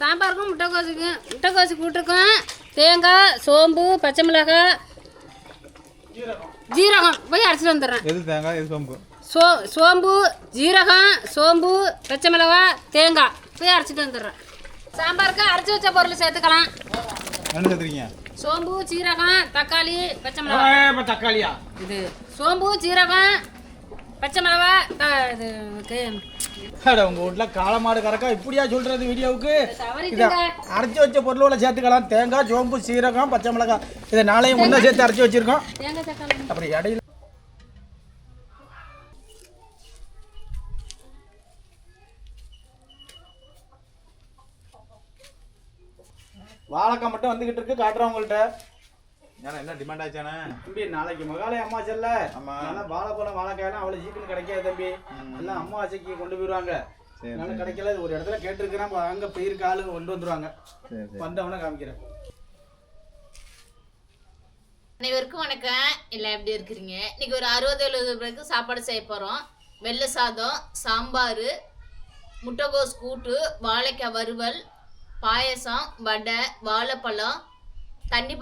சாம்பாருக்கும் முட்டைக்கோசுக்கு முட்டைக்கோசு கூட்டுருக்கும் தேங்காய் சோம்பு பச்சை மிளகாய் ஜீரகம். போய் அரைச்சிட்டு வந்துடுறேன். எது தேங்காய் எது சோம்பு? சோ சோம்பு ஜீரகம் சோம்பு பச்சை மிளகாய் தேங்காய். போய் அரைச்சிட்டு வந்துடுறேன். சாம்பாருக்கு அரைச்சி வச்ச பொருள் சேர்த்துக்கலாம். என்ன சேர்த்துருக்கீங்க? சோம்பு ஜீரகம் தக்காளி பச்சை மிளகாய். தக்காளியா? இது சோம்பு ஜீரகம் பச்சை மிளகாய் இது உங்க வீட்ல காளமாடு கறக்கா? இப்படியா சொல்றது வீடியோவுக்கு? இதை அரைச்சி வச்ச பொருளோட சேர்த்துக்கலாம். தேங்காய் சோம்பு சீரகம் பச்சை மிளகாய். இதை நாளையும் முன்னே சேர்த்து அரைச்சி வச்சிருக்கோம். அப்புறம் இடையில வாழைக்காய் மட்டும் வந்துகிட்டு இருக்கு. காட்டுறேன் உங்கள்கிட்ட ஏன்னா என்ன டிமாண்ட் ஆச்சானே? தம்பி நாளைக்கு மகாலய அம்மாச்சல்ல ஆமா. அதனால வாழைப்பழம் வாழைக்காயெல்லாம் அவ்வளவு சீக்கிரம் கிடைக்காது தம்பி. எல்லாம் அம்மாவாசைக்கு கொண்டு போயிருவாங்க அதனால கிடைக்கல ஒரு இடத்துல கேட்டிருக்கிறேன் அங்க போயிருக்க ஆளு கொண்டு வந்துருவாங்க. வந்தவன காமிக்கிறேன். அனைவருக்கும் வணக்கம். எல்லாம் எப்படி இருக்கிறீங்க? இன்னைக்கு ஒரு அறுபது எழுபது பேருக்கு சாப்பாடு செய்ய போகிறோம் வெள்ளை சாதம் சாம்பார் முட்டைகோஸ் கூட்டு வாழைக்காய் வறுவல் பாயசம் வடை வாழைப்பழம் தண்ணி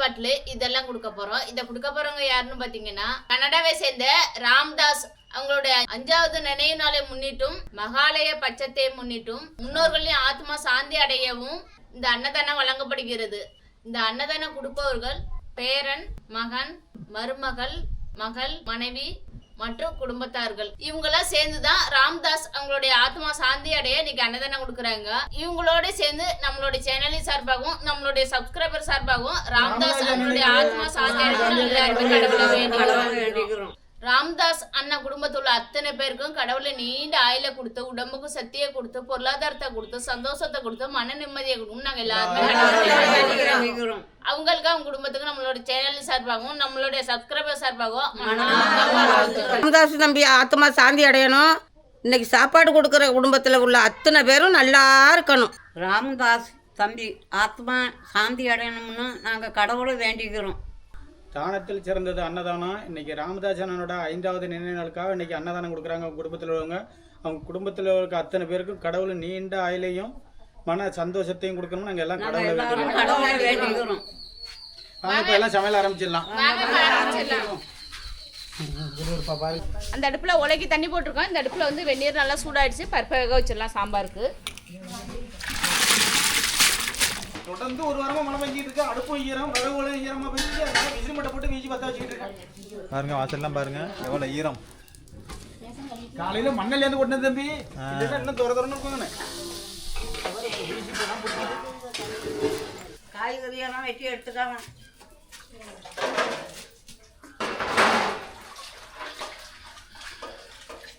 இதெல்லாம் கொடுக்க போகிறோம் இதை கொடுக்க போகிறவங்க யாருன்னு பார்த்தீங்கன்னா கனடாவை சேர்ந்த ராம்தாஸ். அவங்களுடைய அஞ்சாவது நினைவு நாளை முன்னிட்டும் மகாலய பட்சத்தை முன்னிட்டும் முன்னோர்களின் ஆத்மா சாந்தி அடையவும் இந்த அன்னதானம் வழங்கப்படுகிறது. இந்த அன்னதானம் கொடுப்பவர்கள் பேரன் மகன் மருமகள் மகள் மனைவி மற்றும் குடும்பத்தார்கள் இவங்கெல்லாம் சேர்ந்து தான் ராம்தாஸ் அவங்களுடைய ஆத்மா சாந்தி அடைய இன்னைக்கு அன்னதானம் கொடுக்குறாங்க இவங்களோட சேர்ந்து நம்மளுடைய சேனலின் சார்பாகவும் நம்மளுடைய சப்ஸ்கிரைபர் சார்பாகவும் ராம்தாஸ் அவங்களுடைய ஆத்மா சாந்தி அடைய கடவுளை வேண்டிக்கிறோம் ராம்தாஸ் அண்ணா குடும்பத்துல உள்ள அத்தனை பேருக்கும் கடவுளை நீண்ட ஆயில கொடுத்து உடம்புக்கு சக்தியை கொடுத்து பொருளாதாரத்தை கொடுத்து சந்தோஷத்தை கொடுத்து மன நிம்மதியை கொடுக்கும் நாங்க எல்லாருமே. அவங்களுக்கு அவங்க குடும்பத்துக்கு நம்மளோட சேனல் சார்பாகவும் நம்மளுடைய சப்ஸ்கிரைபர் சார்பாகவும். ராமதாஸ் தம்பி ஆத்மா சாந்தி அடையணும். இன்னைக்கு சாப்பாடு கொடுக்குற குடும்பத்தில் உள்ள அத்தனை பேரும் நல்லா இருக்கணும். ராமதாஸ் தம்பி ஆத்மா சாந்தி அடையணும்னு நாங்கள் கடவுளை வேண்டிக்கிறோம். தானத்தில் சிறந்தது அன்னதானம் இன்னைக்கு ராமதாசனோட ஐந்தாவது நினைவு நாளுக்காக இன்னைக்கு அன்னதானம் கொடுக்குறாங்க அவங்க குடும்பத்தில் உள்ளவங்க. அவங்க குடும்பத்தில் இருக்க அத்தனை பேருக்கும் கடவுள் நீண்ட ஆயிலையும் மன சந்தோஷத்தையும் கொடுக்கணும் நாங்கள் எல்லாம் கடவுளை வேண்டிக்கிறோம் வாங்க இப்போ எல்லாம் சமையல் ஆரம்பிச்சிடலாம். அந்த அடுப்புல உலக்கி தண்ணி போட்டிருக்கோம். இந்த அடுப்புல வந்து வெந்நீர் நல்லா சூடாயிடுச்சு. பருப்பை வேக வச்சிடலாம் சாம்பாருக்கு. தொடர்ந்து ஒரு வாரமா மழை பெஞ்சிட்டு இருக்கு. அடுப்பும் ஈரம் விறகுகளும் ஈரமா பெஞ்சு அதனால விசிறி மட்டை போட்டு வீசி பத்த வச்சுக்கிட்டு இருக்கேன் பாருங்க வாசல்லாம் பாருங்க. எவ்வளோ ஈரம். காலையில மண்ணல் இருந்து கொண்டு தம்பி. இல்லைன்னா இன்னும் துற துறன்னு இருக்குங்கண்ணே காய்கறியெல்லாம் வெட்டி எடுத்துக்காம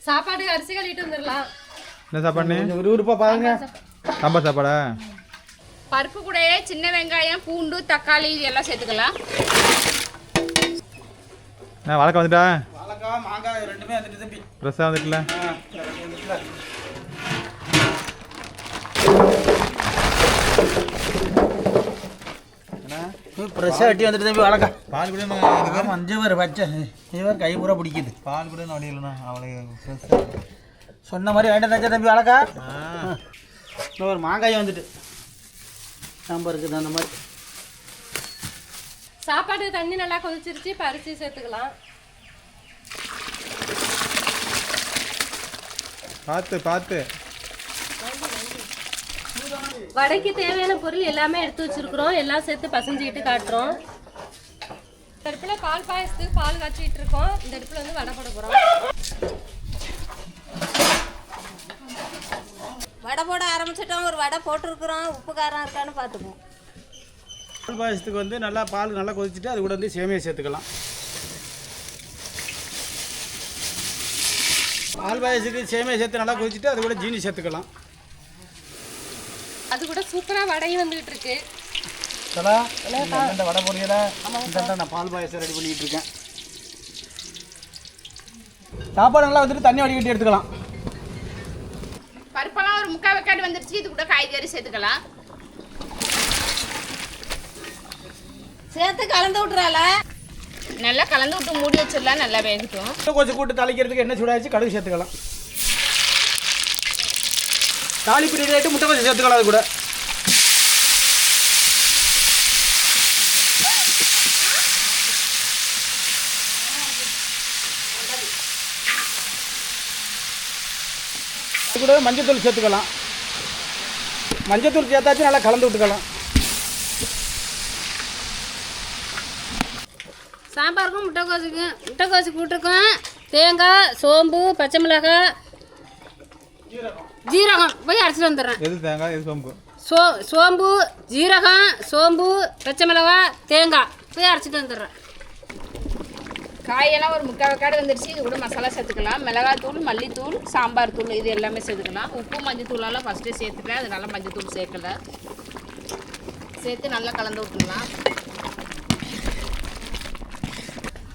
சாப்பாடு அரிசி கழுவிட்டு வந்துடலாம் என்ன சாப்பாடு கொஞ்சம் விறுவிறுப்பா பாருங்க. சாம்பார் சாப்பாடா? பருப்பு கூடயே சின்ன வெங்காயம் பூண்டு தக்காளி இது எல்லாம் சேர்த்துக்கலாம். என்ன வழக்கம் வந்துட்டா? வாழைக்காய் மாங்காய் ரெண்டுமே வந்துட்டு தம்பி. ஃப்ரெஷ்ஷாக வந்துட்டுல. ஃப்ரெஷ்ஷாக வெட்டி வந்துட்டு தம்பி வாழைக்காய். பால் கூட ஆமாம் அஞ்சு பேர் பச்சை. இவர் கை பூரா பிடிக்குது. பால் கூட நான் வடியிலண்ணா அவளை ஃப்ரெஷ்ஷாக. சொன்ன மாதிரி வேண்டாம் தம்பி இன்னும் ஒரு மாங்காய் வந்துட்டு. சாம்பாருக்கு தகுந்த மாதிரி. சாப்பாடு தண்ணி நல்லா கொதிச்சிருச்சு இப்போ அரிசி சேர்த்துக்கலாம். பார்த்து பார்த்து. வடைக்கு தேவையான பொருள் எல்லாமே எடுத்து வச்சிருக்கிறோம். எல்லாம் சேர்த்து பசஞ்சுக்கிட்டு காட்டுறோம். இந்த அடுப்பில் பால் பாயசத்துக்கு பால் காய்ச்சிட்டு இருக்கோம். இந்த அடுப்பில் வந்து வடை போட போகிறோம் வடை போட ஆரம்பிச்சிட்டோம். ஒரு வடை போட்டிருக்கிறோம். உப்பு காரம் இருக்கான்னு பார்த்துப்போம். பால் பாயசத்துக்கு வந்து நல்லா பால் நல்லா கொதிச்சுட்டு அது கூட வந்து சேமியா சேர்த்துக்கலாம். பால் பாயசத்துக்கு சேமியா சேர்த்து நல்லா கொதிச்சுட்டு அது கூட ஜீனி சேர்த்துக்கலாம். அது கூட சூப்பராக வடையும் வந்துகிட்டு இருக்கு. இந்த வடை போடுறீங்களா நான் பால் பாயசம் ரெடி பண்ணிட்டு இருக்கேன். சாப்பாடு நல்லா வந்துட்டு தண்ணி வடிகட்டி எடுத்துக்கலாம். சாப்பாடு வந்துருச்சு. இது கூட காய்கறி சேர்த்துக்கலாம். சேர்த்து கலந்து விட்றால நல்லா கலந்து விட்டு மூடி வச்சிடலாம். நல்லா வேகட்டும். கொஞ்சம் கூட்டு தாளிக்கிறதுக்கு என்ன சூடாச்சு கடுகு சேர்த்துக்கலாம். தாலி ரெடி ஆகிட்டு முட்டை கொஞ்சம் சேர்த்துக்கலாம் அது கூட. கூட மஞ்சள் தூள் சேர்த்துக்கலாம். மஞ்சத்தூள் சேர்த்தாச்சு நல்லா கலந்து விட்டுக்கலாம். சாம்பாருக்கும் முட்டைக்கோசுக்கும் முட்டைக்கோசு கூட்டுக்கும் தேங்காய் சோம்பு பச்சை மிளகாய் ஜீரகம். போய் அரைச்சிட்டு வந்துடுறேன். எது தேங்காய் எது சோம்பு? சோ சோம்பு ஜீரகம் சோம்பு பச்சை மிளகாய் தேங்காய். போய் அரைச்சிட்டு வந்துடுறேன். காயெல்லாம் ஒரு முக்கால் வெக்காடு வந்துருச்சு. இது கூட மசாலா சேர்த்துக்கலாம். மிளகாத்தூள் மல்லித்தூள் சாம்பார் தூள் இது எல்லாமே சேர்த்துக்கலாம். உப்பு மஞ்சள் தூளெல்லாம் ஃபஸ்ட்டே சேர்த்துட்டேன். அதனால மஞ்சள் தூள் சேர்க்கல. சேர்த்து நல்லா கலந்து விட்டுடலாம்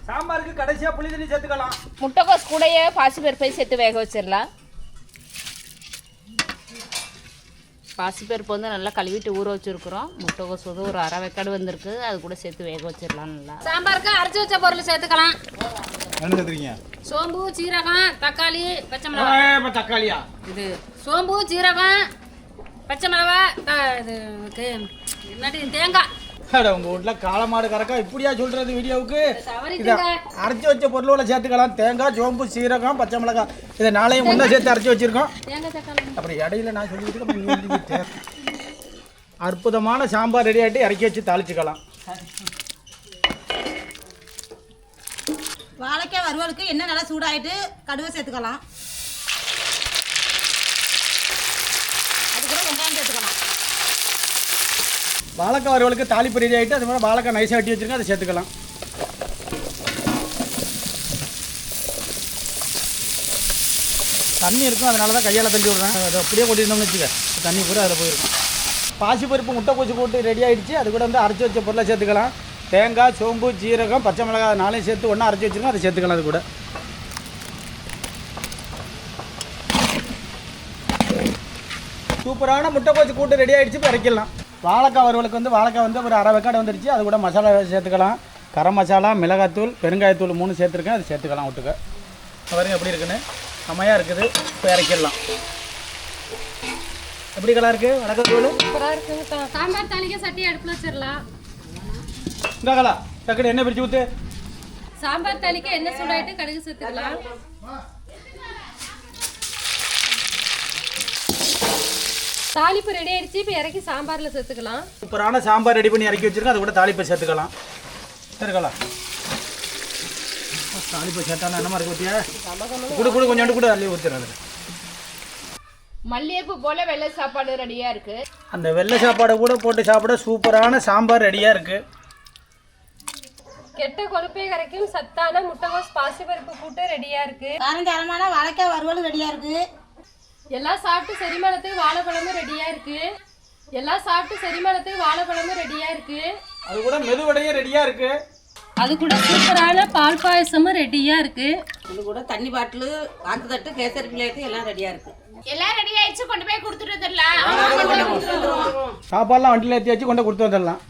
சாம்பாருக்கு கடைசியாக புளி தண்ணி சேர்த்துக்கலாம். முட்டைக்கோஸ் கூடயே பாசிப்பருப்பை சேர்த்து வேக வச்சிடலாம். பாசிப்பருப்பு வந்து நல்லா கழுவிட்டு ஊற வச்சுருக்குறோம் முட்டைக்கோஸ் வந்து ஒரு அரை வெக்காடு வந்திருக்கு அது கூட சேர்த்து வேக வச்சிடலாம் நல்லா சாம்பாருக்கு அரைச்சி வச்ச பொருள் சேர்த்துக்கலாம் சோம்பு ஜீரகம் தக்காளி பச்சை மிளகாய் இப்போ தக்காளியா இது சோம்பு ஜீரகம் பச்சை மிளகாய் த- இது என்னது தேங்காய் அட உங்கள் வீட்டில் காளமாடு கறக்கா? இப்படியா சொல்கிறது வீடியோவுக்கு? இதை அரைச்சி வச்ச பொருளோட சேர்த்துக்கலாம். தேங்காய் சோம்பு சீரகம் பச்சை மிளகாய். இதை நாளையும் முன்னே சேர்த்து அரைச்சி வச்சுருக்கோம். அப்புறம் இடையில நான் சொல்லிட்டு. அற்புதமான சாம்பார் ரெடி ஆகிட்டு இறக்கி வச்சு தாளிச்சுக்கலாம். வாழைக்காய் வறுவலுக்கு எண்ணெய் நல்லா சூடாயிட்டு கடுவை சேர்த்துக்கலாம். அது கூட வெங்காயம் வாழைக்காய் வரவளுக்கு தாளிப்பு ரெடி ஆகிட்டு அது மாதிரி வாழைக்காய் நைஸாக வெட்டி வச்சுருக்கேன் அதை சேர்த்துக்கலாம். தண்ணி இருக்கும் அதனால தான் கையால் தள்ளி விடுறேன். அதை அப்படியே கொட்டிருந்தோம்னு வச்சுக்க தண்ணி பூரா அதில் போயிருக்கும். பாசிப்பருப்பு முட்டை பூச்சி போட்டு ரெடி ஆகிடுச்சு அது கூட வந்து அரைச்சி வச்ச பொருளை சேர்த்துக்கலாம். தேங்காய் சோம்பு ஜீரகம் பச்சை மிளகாய் நாளையும் சேர்த்து ஒன்றா அரைச்சி வச்சுருக்கோம் அதை சேர்த்துக்கலாம் அது கூட. சூப்பரான முட்டைக்கோச்சு கூட்டு ரெடி ஆகிடுச்சு இப்போ இறக்கிடலாம். வாழைக்காய் வறுவலுக்கு வந்து வாழைக்காய் வந்து ஒரு அரை வெக்காடு வந்துருச்சு. அது கூட மசாலா சேர்த்துக்கலாம். கரம் மசாலா மிளகாத்தூள் பெருங்காயத்தூள் மூணு சேர்த்துருக்கேன். அது சேர்த்துக்கலாம் விட்டுக்க. பாருங்க எப்படி இருக்குன்னு. செம்மையாக இருக்குது. இப்போ இறக்கிடலாம். எப்படி கலா இருக்குது வணக்கம் தூள் சாம்பார் தாளிக்க சட்டி அடுப்பில் வச்சிடலாம். இந்த கலா. டக்குனு எண்ணெய் பிரித்து ஊற்று சாம்பார் தாளிக்க எண்ணெய் சூடாயிட்டு கடுகு சேர்த்துக்கலாம். தாளிப்பு ரெடி ஆயிடுச்சு இப்போ இறக்கி சாம்பாரில் சேர்த்துக்கலாம். சூப்பரான சாம்பார் ரெடி பண்ணி இறக்கி வச்சிருக்கேன் அது கூட தாளிப்பை சேர்த்துக்கலாம். சரிங்களா தாளிப்பை சேர்த்தா என்னமா இருக்கு ஊற்றியா குடு குடு கொஞ்சோண்டு கூட அள்ளி ஊற்றுறேன் மல்லிகைப்பூ போல் வெள்ளை சாப்பாடு ரெடியாக இருக்குது அந்த வெள்ளை சாப்பாடை கூட போட்டு சாப்பிட சூப்பரான சாம்பார் ரெடியாக இருக்குது கெட்ட கொழுப்பை கரைக்கும் சத்தான முட்டைகோஸ் பாசிப்பருப்பு கூட்டு ரெடியாக இருக்கு. காரஞ்சாரமான வாழைக்காய் வறுவலும் ரெடியாக இருக்குது எல்லாம் சாப்பிட்டு செரிமானத்துக்கு வாழைப்பழமும் ரெடியாக இருக்கு. எல்லாம் சாப்பிட்டு செரிமானத்துக்கு வாழைப்பழமும் ரெடியாக இருக்கு. அது கூட மெதுவடையும் ரெடியாக இருக்குது அது கூட சூப்பரான பால் பாயசமும் ரெடியாக இருக்கு. இது கூட தண்ணி பாட்டிலு வாக்கு தட்டு கேசரி பிளேட்டு எல்லாம் ரெடியாக இருக்குது எல்லாம் ரெடி ஆயிடுச்சு கொண்டு போய் கொடுத்துட்டு வந்துடலாம். சாப்பாடுலாம் வண்டியில் ஏற்றி வச்சு கொண்டு கொடுத்து வந்துடலாம்.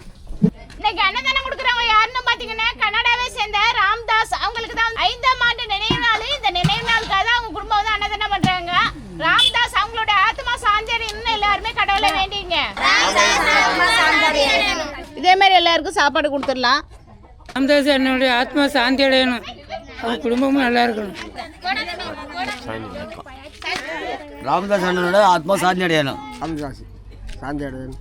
இன்னைக்கு அன்னதானம் கொடுக்குறவங்க யாருன்னு பார்த்தீங்கன்னா கனடாவை சேர்ந்த ராம்தாஸ். அவங்களுக்கு தான் ஐந்தாம் ஆண்டு நினைவு நாள். இந்த நினைவு நாளுக்காக தான் அவங்க குடும்பம் வந்து அன்னதானம் பண்றாங்க. ராம்தாஸ் அவங்களோட ஆத்மா சாந்தியடையணும்னு எல்லாருமே கடவுளை வேண்டிங்க. இதே மாதிரி எல்லாருக்கும் சாப்பாடு கொடுத்துடலாம். ராமதாஸ் என்னுடைய ஆத்மா சாந்தி அடையணும் அவர் குடும்பமும் நல்லா இருக்கணும். ராமதாஸ் அண்ணனோட ஆத்மா சாந்தி அடையணும் ராமதாஸ் சாந்தி அடையன்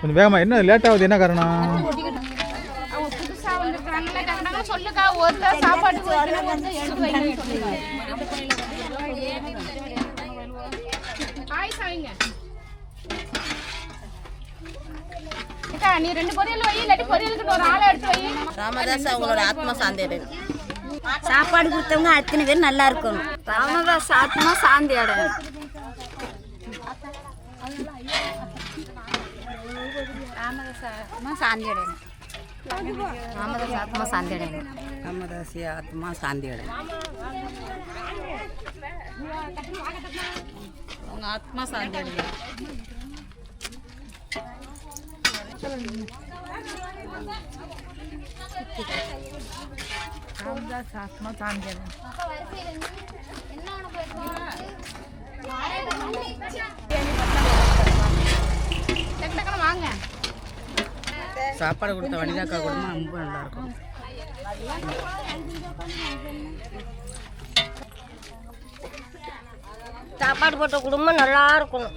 கொஞ்சம் வேகமா. என்ன லேட் ஆகுது என்ன காரணம்? சொல்லுக்கா. ஒரு சாப்பாடு எடுத்து வைங்கன்னு சொல்லுங்க பாயசம் வைங்க அக்கா, நீ ரெண்டு பொரியல் வை இல்லாட்டி பொரியலுக்கு ஒரு ஆளை எடுத்து வை. ராமதாஸ் அவங்களோட ஆத்மா சாந்தி அடையணும் சாப்பாடு கொடுத்தவங்க அத்தனை பேர் நல்லா இருக்கணும். ராமதாஸ் ஆத்மா சாந்தி அடையணும் ராமதாஸ் ஆத்மா சாந்தி அடையணும் ராமதாஸ் ஆத்மா சாந்தி அடையணும் ராமதாஸ் ஆத்மா சாந்தி அடையணும் அவங்க ஆத்மா சாந்தி அடையணும் சாப்பாடு கொடுத்த வனிதாக்கா குடும்பம் ரொம்ப நல்லா இருக்கும் சாப்பாடு போட்ட குடும்பம் நல்லா இருக்கணும்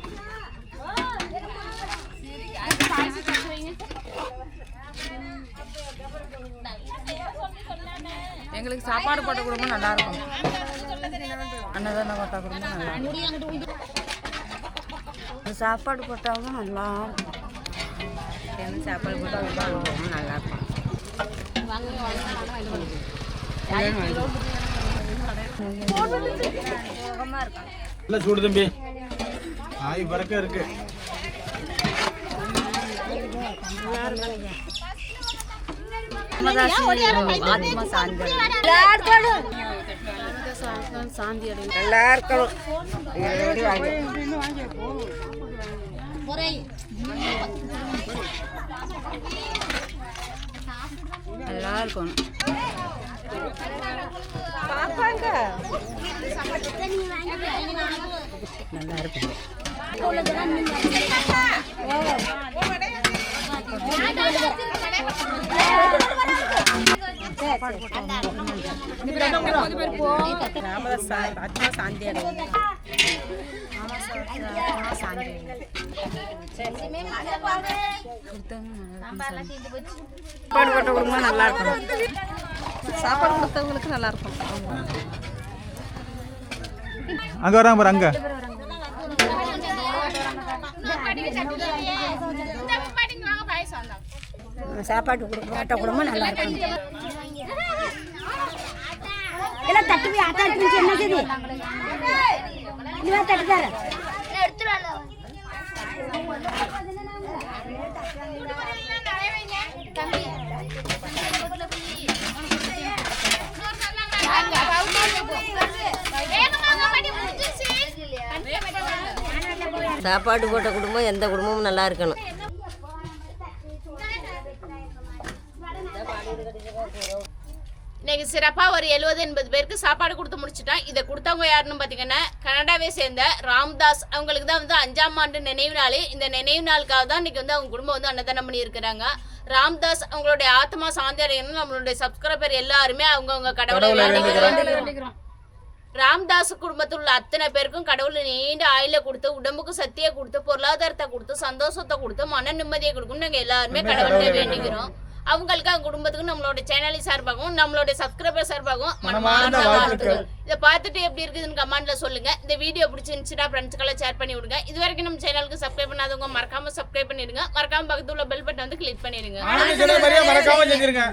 எங்களுக்கு சாப்பாடு போட்ட குடும்பம் நல்லா இருக்கும். அன்னதானம் போட்ட குடும்பம் நல்லா சாப்பாடு போட்டாலும் நல்லா என்ன சாப்பாடு போட்டவங்க நல்லா இருக்கும் நல்ல சூடு தம்பி. ஆய் பறக்க இருக்கு. நல்லா இருக்கணும் நல்லா இருக்கணும் நல்லா இருக்கும் ஆத்மா சாந்தி அடையும் சாப்பாடு போட்ட குடும்பம் நல்லா இருக்கணும் சாப்பாடு கொடுத்தவங்களுக்கு நல்லா இருக்கும். அங்கே வராங்க பாரு அங்கே. சாப்பாடு கொடுக்க போட்ட குடும்பம் நல்லா இருக்கும். எல்லாம் தட்டு போய் ஆத்தா இருக்கு என்ன செய்தி? இதுவா தட்டு தர சாப்பாடு போட்ட குடும்பம் எந்த குடும்பமும் நல்லா இருக்கணும். இன்னைக்கு சிறப்பாக ஒரு எழுபது எண்பது பேருக்கு சாப்பாடு கொடுத்து முடிச்சிட்டோம் இதை கொடுத்தவங்க யாருன்னு பார்த்தீங்கன்னா கனடாவை சேர்ந்த ராம்தாஸ். அவங்களுக்கு தான் வந்து அஞ்சாம் ஆண்டு நினைவு நாள். இந்த நினைவு நாளுக்காக தான் இன்னைக்கு வந்து அவங்க குடும்பம் வந்து அன்னதானம் பண்ணியிருக்கிறாங்க. ராம்தாஸ் அவங்களுடைய ஆத்மா சாந்தி அடையணும் நம்மளுடைய சப்ஸ்கிரைபர் எல்லாருமே அவங்கவுங்க கடவுளை வேண்டிக்கிறோம். ராம்தாஸ் குடும்பத்தில் உள்ள அத்தனை பேருக்கும் கடவுள் நீண்ட ஆயில கொடுத்து உடம்புக்கு சக்தியை கொடுத்து பொருளாதாரத்தை கொடுத்து சந்தோஷத்தை கொடுத்து மன நிம்மதியை கொடுக்கும் நாங்கள் எல்லாருமே கடவுள்கிட்ட வேண்டிக்கிறோம். அவங்களுக்கு அவங்க குடும்பத்துக்கும் நம்மளோட சேனலி சார்பாகவும் நம்மளோட சப்ஸ்கிரைபர் சார்பாகவும் மனமார்ந்த வாழ்த்துக்கள். இதை பார்த்துட்டு எப்படி இருக்குதுன்னு கமெண்ட்ல சொல்லுங்க. இந்த வீடியோ பிடிச்சிருந்துச்சுன்னா ஃப்ரெண்ட்ஸ்க்கெல்லாம் ஷேர் பண்ணி விடுங்க. இது வரைக்கும் நம்ம சேனலுக்கு சப்ஸ்கிரைப் பண்ணாதவங்க மறக்காம சப்ஸ்கிரைப் பண்ணிடுங்க. மறக்காம பக்கத்துல உள்ள பெல் பட்டன் வந்து கிளிக் பண்ணிடுங்க. மறக்காம செஞ்சிருங்க.